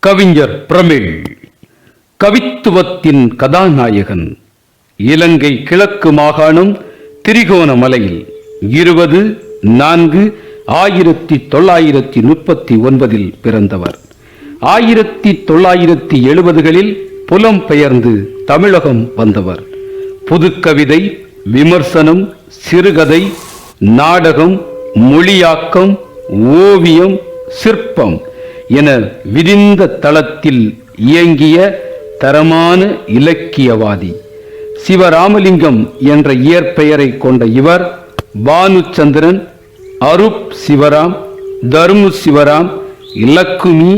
கவிஞர் பிரமிழ். கவித்துவத்தின் கதாநாயகன். இலங்கை கிழக்கு மாகாணம் திரிகோணமலையில் இருபது நான்கு ஆயிரத்தி தொள்ளாயிரத்தி முப்பத்தி ஒன்பதில் பிறந்தவர். ஆயிரத்தி தொள்ளாயிரத்தி எழுபதுகளில் புலம் பெயர்ந்து தமிழகம் வந்தவர். புதுக்கவிதை விமர்சனம் சிறுகதை நாடகம் மொழியாக்கம் ஓவியம் சிற்பம் என விரிந்த தளத்தில் இயங்கிய தரமான இலக்கியவாதி சிவராமலிங்கம் என்ற இயற்பெயரை கொண்ட இவர் பானுச்சந்திரன் அருப் சிவராம் தர்மு சிவராம் இலக்குமி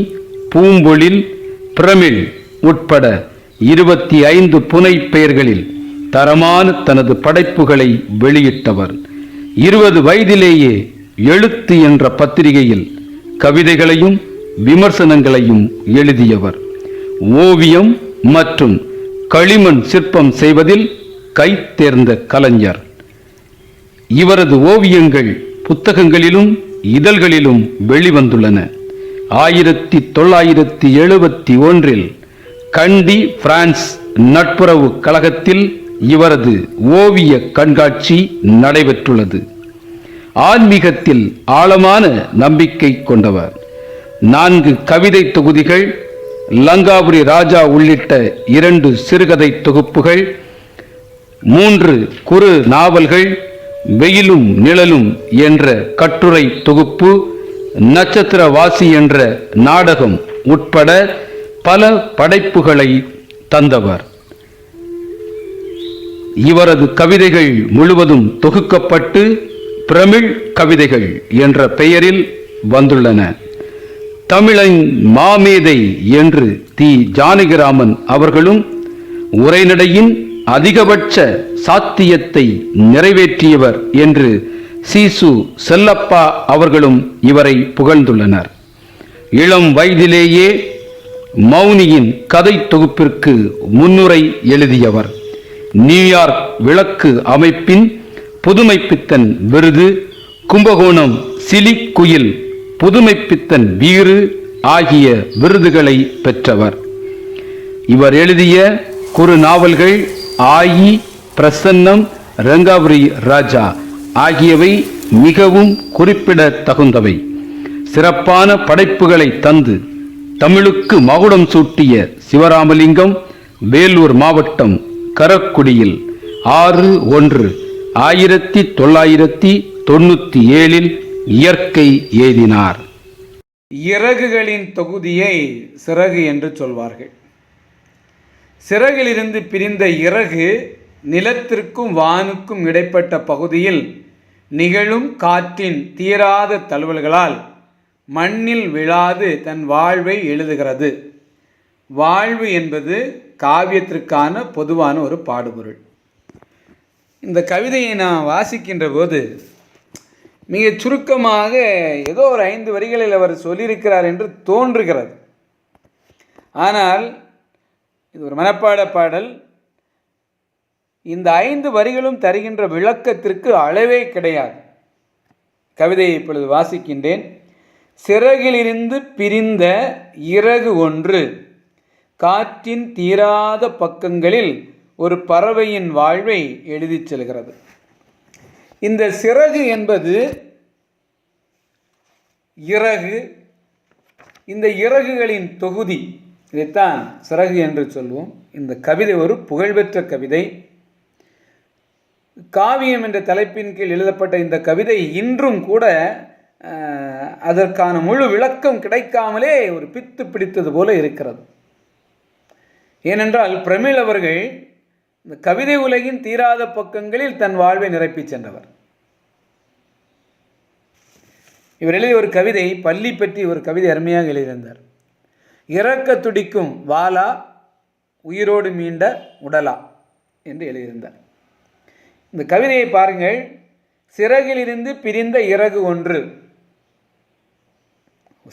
பூம்பொழில் பிரமிழ் உட்பட இருபத்தி ஐந்து புனை பெயர்களில் தரமான தனது படைப்புகளை வெளியிட்டவர். இருபது வயதிலேயே எழுத்து என்ற பத்திரிகையில் கவிதைகளையும் விமர்சனங்களையும் எழுதியவர். ஓவியம் மற்றும் களிமண் சிற்பம் செய்வதில் கைத்தேர்ந்த கலைஞர். இவரது ஓவியங்கள் புத்தகங்களிலும் இதழ்களிலும் வெளிவந்துள்ளன. ஆயிரத்தி தொள்ளாயிரத்தி எழுபத்தி ஒன்றில் கண்டி பிரான்ஸ் நட்புறவு கழகத்தில் இவரது ஓவிய கண்காட்சி நடைபெற்றுள்ளது. ஆன்மீகத்தில் ஆழமான நம்பிக்கை கொண்டவர். நான்கு கவிதை தொகுதிகள் லங்காபுரி ராஜா உள்ளிட்ட இரண்டு சிறுகதை தொகுப்புகள் மூன்று குறு நாவல்கள் வெயிலும் நிழலும் என்ற கட்டுரை தொகுப்பு நட்சத்திரவாசி என்ற நாடகம் உட்பட பல படைப்புகளை தந்தவர். இவரது கவிதைகள் முழுவதும் தொகுக்கப்பட்டு பிரமிழ் கவிதைகள் என்ற பெயரில் வந்துள்ளன. தமிழன் மாமேதை என்று தி. ஜானகிராமன் அவர்களும் உரைநடையின் அதிகபட்ச சாத்தியத்தை நிறைவேற்றியவர் என்று சீசு செல்லப்பா அவர்களும் இவரை புகழ்ந்துள்ளனர். இளம் வயதிலேயே மௌனியின் கதை தொகுப்பிற்கு முன்னுரை எழுதியவர். நியூயார்க் விளக்கு அமைப்பின் புதுமைப்பித்தன் விருது கும்பகோணம் சிலிக்குயில் புதுமைப்பித்தன் வீறு ஆகிய விருதுகளை பெற்றவர். இவர் எழுதிய குறு நாவல்கள் ஆயி பிரசன்னம் ரங்காபுரி ராஜா ஆகியவை மிகவும் குறிப்பிடத்தகுந்தவை. சிறப்பான படைப்புகளை தந்து தமிழுக்கு மகுடம் சூட்டிய சிவராமலிங்கம் வேலூர் மாவட்டம் கரக்குடியில் ஆறு ஒன்று ஆயிரத்தி தொள்ளாயிரத்தி தொண்ணூற்றி ஏழில் இயற்கை ஏதினார். இறகுகளின் தொகுதியை சிறகு என்று சொல்வார்கள். சிறகிலிருந்து பிரிந்த இறகு நிலத்திற்கும் வானுக்கும் இடைப்பட்ட பகுதியில் நிகழும் காற்றின் தீராத தழுவல்களால் மண்ணில் விழாது தன் வாழ்வை எழுதுகிறது. வாழ்வு என்பது காவியத்திற்கான பொதுவான ஒரு பாடுபொருள். இந்த கவிதையை நான் வாசிக்கின்ற போது மிக சுருக்கமாக ஏதோ ஒரு ஐந்து வரிகளில் அவர் சொல்லியிருக்கிறார் என்று தோன்றுகிறது. ஆனால் இது ஒரு மனப்பாட பாடல். இந்த ஐந்து வரிகளும் தருகின்ற விளக்கத்திற்கு அளவே கிடையாது. கவிதையை இப்பொழுது வாசிக்கின்றேன். சிறகிலிருந்து பிரிந்த இறகு ஒன்று காற்றின் தீராத பக்கங்களில் ஒரு பறவையின் வாழ்வை எழுதிச் செல்கிறது. இந்த சிறகு என்பது இறகு. இந்த இறகுகளின் தொகுதி இதைத்தான் சிறகு என்று சொல்வோம். இந்த கவிதை ஒரு புகழ்பெற்ற கவிதை. காவியம் என்ற தலைப்பின் கீழ் எழுதப்பட்ட இந்த கவிதை இன்றும் கூட அதற்கான முழு விளக்கம் கிடைக்காமலே ஒரு பித்து பிடித்தது போல இருக்கிறது. ஏனென்றால் பிரமிழ் அவர்கள் இந்த கவிதை உலகின் தீராத பக்கங்களில் தன் வாழ்வை நிரப்பிச் சென்றவர். இவர் எழுதிய ஒரு கவிதை பள்ளி பற்றி ஒரு கவிதை அருமையாக எழுதியிருந்தார். இறக்க துடிக்கும் வாலா உயிரோடு மீண்ட உடலா என்று எழுதியிருந்தார். இந்த கவிதையை பாருங்கள். சிறகிலிருந்து பிரிந்த இறகு ஒன்று.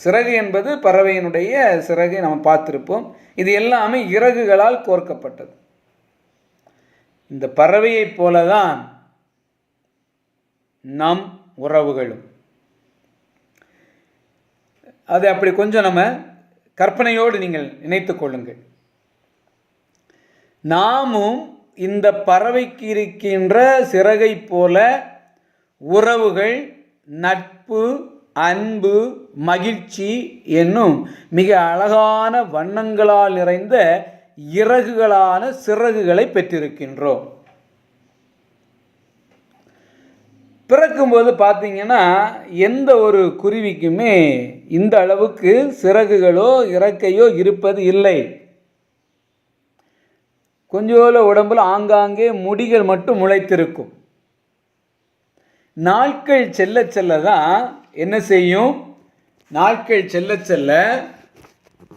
சிறகு என்பது பறவையினுடைய சிறகை நாம் பார்த்திருப்போம். இது எல்லாமே இறகுகளால் கோர்க்கப்பட்டது. இந்த பறவையைப் போலதான் நம் உறவுகளும். அது அப்படி கொஞ்சம் நம்ம கற்பனையோடு நீங்கள் நினைத்து கொள்ளுங்கள். நாமும் இந்த பறவைக்கு இருக்கின்ற சிறகை போல உறவுகள் நட்பு அன்பு மகிழ்ச்சி என்னும் மிக அழகான வண்ணங்களால் நிறைந்த இறகுகளான சிறகுகளை பெற்றிருக்கின்றோம். பிறக்கும்போது பார்த்தீங்கன்னா எந்த ஒரு குருவிக்குமே இந்த அளவுக்கு சிறகுகளோ இறக்கையோ இருப்பது இல்லை. கொஞ்சோல உடம்புல ஆங்காங்கே முடிகள் மட்டும் முளைத்திருக்கும். நாட்கள் செல்ல செல்ல தான் என்ன செய்யும்? நாட்கள் செல்ல செல்ல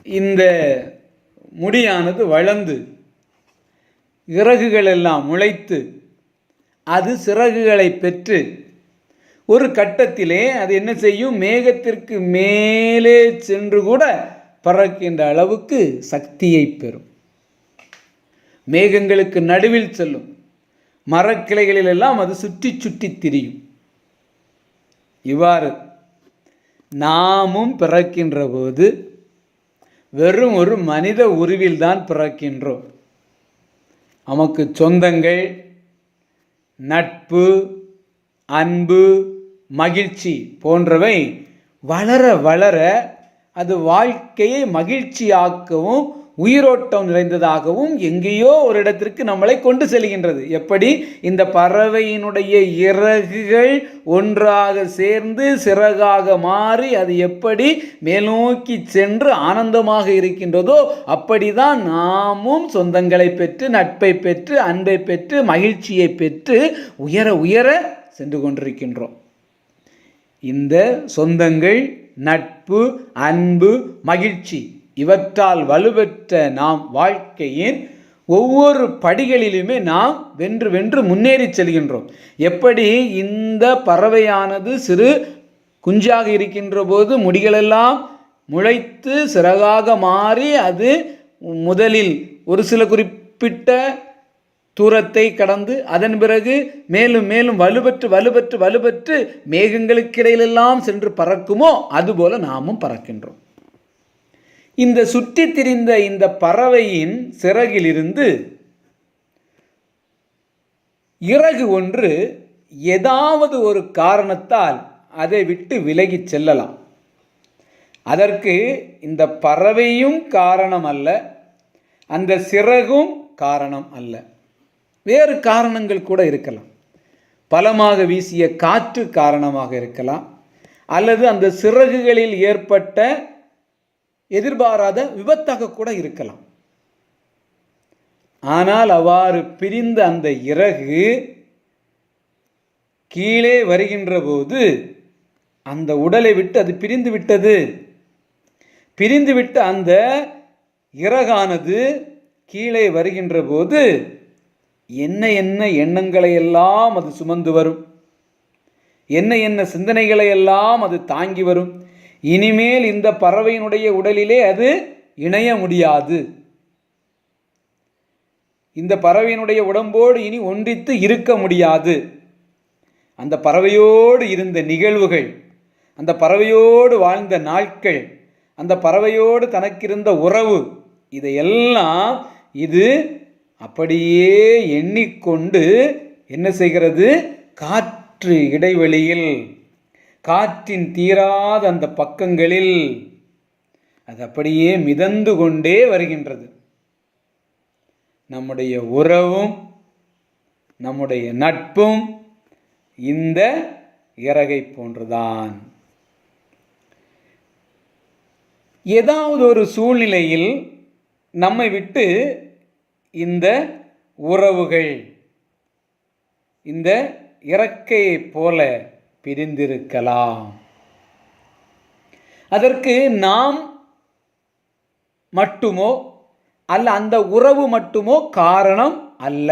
இந்த முடியானது வளர்ந்து இறகுகள் எல்லாம் முளைத்து அது சிறகுகளை பெற்று ஒரு கட்டத்திலே அது என்ன செய்யும்? மேகத்திற்கு மேலே சென்று கூட பறக்கின்ற அளவுக்கு சக்தியை பெறும். மேகங்களுக்கு நடுவில் செல்லும். மரக்கிளைகளில் எல்லாம் அது சுற்றி சுற்றி திரியும். இவ்வாறு நாமும் பிறக்கின்ற போது வெறும் ஒரு மனித உருவில்தான் பிறக்கின்றோம். நமக்கு சொந்தங்கள் நட்பு அன்பு மகிழ்ச்சி போன்றவை வளர வளர அது வாழ்க்கையை மகிழ்ச்சியாக்கவும் உயிரோட்டம் நிறைந்ததாகவும் எங்கேயோ ஒரு இடத்திற்கு நம்மளை கொண்டு செல்கின்றது. எப்படி? இந்த பறவையினுடைய இறகுகள் ஒன்றாக சேர்ந்து சிறகாக மாறி அது எப்படி மேல்நோக்கி சென்று ஆனந்தமாக இருக்கின்றதோ அப்படிதான் நாமும் சொந்தங்களை பெற்று நட்பை பெற்று அன்பை பெற்று மகிழ்ச்சியை பெற்று உயர உயர சென்று கொண்டிருக்கின்றோம். இந்த சொந்தங்கள் நட்பு அன்பு மகிழ்ச்சி இவற்றால் வலுப்பெற்ற நாம் வாழ்க்கையின் ஒவ்வொரு படிகளிலுமே நாம் வென்று வென்று முன்னேறி செல்கின்றோம். எப்படி? இந்த பறவையானது சிறு குஞ்சாக இருக்கின்ற போது முடிகளெல்லாம் முளைத்து சிறகாக மாறி அது முதலில் ஒரு சில குறிப்பிட்ட தூரத்தை கடந்து அதன் பிறகு மேலும் மேலும் வலுப்பெற்று வலுப்பெற்று வலுப்பெற்று மேகங்களுக்கிடையிலெல்லாம் சென்று பறக்குமோ? அதுபோல நாமும் பறக்கின்றோம். இந்த சுற்றி திரிந்த இந்த பறவையின் சிறகிலிருந்து இறகு ஒன்று ஏதாவது ஒரு காரணத்தால் அதை விட்டு விலகிச் செல்லலாம். அதற்கு இந்த பறவையும் காரணம் அல்ல அந்த சிறகும் காரணம் அல்ல. வேறு காரணங்கள் கூட இருக்கலாம். பலமாக வீசிய காற்று காரணமாக இருக்கலாம். அல்லது அந்த சிறகுகளில் ஏற்பட்ட எதிர்பாராத விபத்தாக கூட இருக்கலாம். ஆனால் அவ்வாறு பிரிந்த அந்த இறகு கீழே வருகின்ற போது அந்த உடலை விட்டு அது பிரிந்து விட்டது. பிரிந்துவிட்ட அந்த இறகானது கீழே வருகின்ற போது என்ன என்ன எண்ணங்களை எல்லாம் அது சுமந்து வரும். என்ன என்ன சிந்தனைகளை எல்லாம் அது தாங்கி வரும். இனிமேல் இந்த பறவையினுடைய உடலிலே அது இணைய முடியாது. இந்த பறவையினுடைய உடம்போடு இனி ஒன்றித்து இருக்க முடியாது. அந்த பறவையோடு இருந்த நிகழ்வுகள் அந்த பறவையோடு வாழ்ந்த நாட்கள் அந்த பறவையோடு தனக்கிருந்த உறவு இதையெல்லாம் இது அப்படியே எண்ணிக்கொண்டு என்ன செய்கிறது? காற்று இடைவெளியில் காற்றின் தீராத அந்த பக்கங்களில் அது அப்படியே மிதந்து கொண்டே வருகின்றது. நம்முடைய உறவும் நம்முடைய நட்பும் இந்த இறகை போன்றுதான். ஏதாவது ஒரு சூழ்நிலையில் நம்மை விட்டு இந்த உறவுகள் இந்த இறக்கையைப் போல பிரிந்திருக்கலாம். அதற்கு நாம் மட்டுமோ அல்ல அந்த உறவு மட்டுமோ காரணம் அல்ல.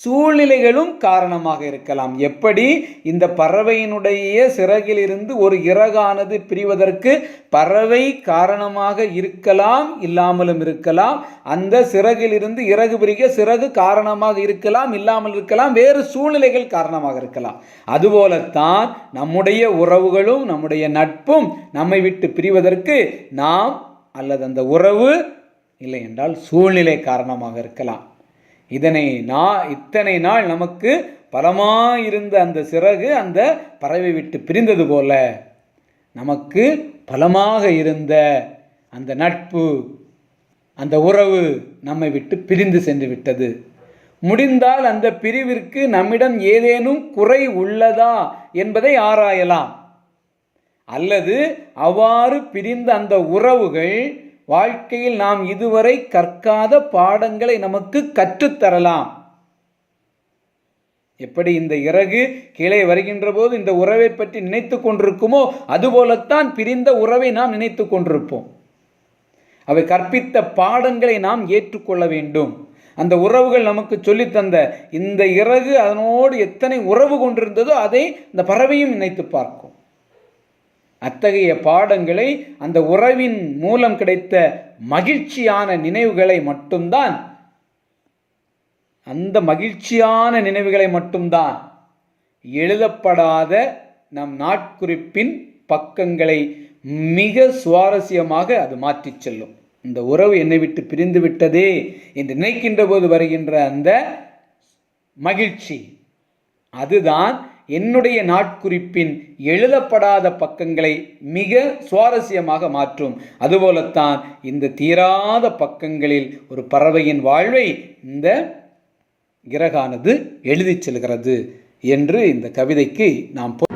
சூழ்நிலைகளும் காரணமாக இருக்கலாம். எப்படி? இந்த பறவையினுடைய சிறகிலிருந்து ஒரு இறகானது பிரிவதற்கு பறவை காரணமாக இருக்கலாம் இல்லாமலும் இருக்கலாம். அந்த சிறகிலிருந்து இறகு பிரிக்க சிறகு காரணமாக இருக்கலாம் இல்லாமல் இருக்கலாம் வேறு சூழ்நிலைகள் காரணமாக இருக்கலாம். அதுபோலத்தான் நம்முடைய உறவுகளும் நம்முடைய நட்பும் நம்மை விட்டு பிரிவதற்கு நாம் அல்லது அந்த உறவு இல்லை என்றால் சூழ்நிலை காரணமாக இருக்கலாம். இதனை நா இத்தனை நாள் நமக்கு பலமாயிருந்த அந்த சிறகு அந்த பறவை விட்டு பிரிந்தது போல நமக்கு பலமாக இருந்த அந்த நட்பு அந்த உறவு நம்மை விட்டு பிரிந்து சென்று விட்டது. முடிந்தால் அந்த பிரிவிற்கு நம்மிடம் ஏதேனும் குறை உள்ளதா என்பதை ஆராயலாம். அல்லது அவ்வாறு பிரிந்த அந்த உறவுகள் வாழ்க்கையில் நாம் இதுவரை கற்காத பாடங்களை நமக்கு கற்றுத்தரலாம். எப்படி இந்த இறகு கீழே வருகின்ற போது இந்த உறவை பற்றி நினைத்து கொண்டிருக்குமோ அதுபோலத்தான் பிரிந்த உறவை நாம் நினைத்து கொண்டிருப்போம். அவை கற்பித்த பாடங்களை நாம் ஏற்றுக்கொள்ள வேண்டும். அந்த உறவுகள் நமக்கு சொல்லித்தந்த இந்த இறகு அதனோடு எத்தனை உறவு கொண்டிருந்ததோ அதை இந்த பறவையும் நினைத்து பார்க்கும். அத்தகைய பாடங்களை அந்த உறவின் மூலம் கிடைத்த மகிழ்ச்சியான நினைவுகளை மட்டும்தான் அந்த மகிழ்ச்சியான நினைவுகளை மட்டும்தான் எழுதப்படாத நம் நாட்குறிப்பின் பக்கங்களை மிக சுவாரஸ்யமாக அது மாற்றிச் செல்லும். இந்த உறவு என்னை விட்டு பிரிந்து விட்டதே என்று நினைக்கின்ற போது வருகின்ற அந்த மகிழ்ச்சி. அதுதான் என்னுடைய நாட்குறிப்பின் எழுதப்படாத பக்கங்களை மிக சுவாரஸ்யமாக மாற்றும். அதுபோலத்தான் இந்த தீராத பக்கங்களில் ஒரு பறவையின் வாழ்வை இந்த கிரகானது எழுதிச் செல்கிறது என்று இந்த கவிதைக்கு நாம் பொ-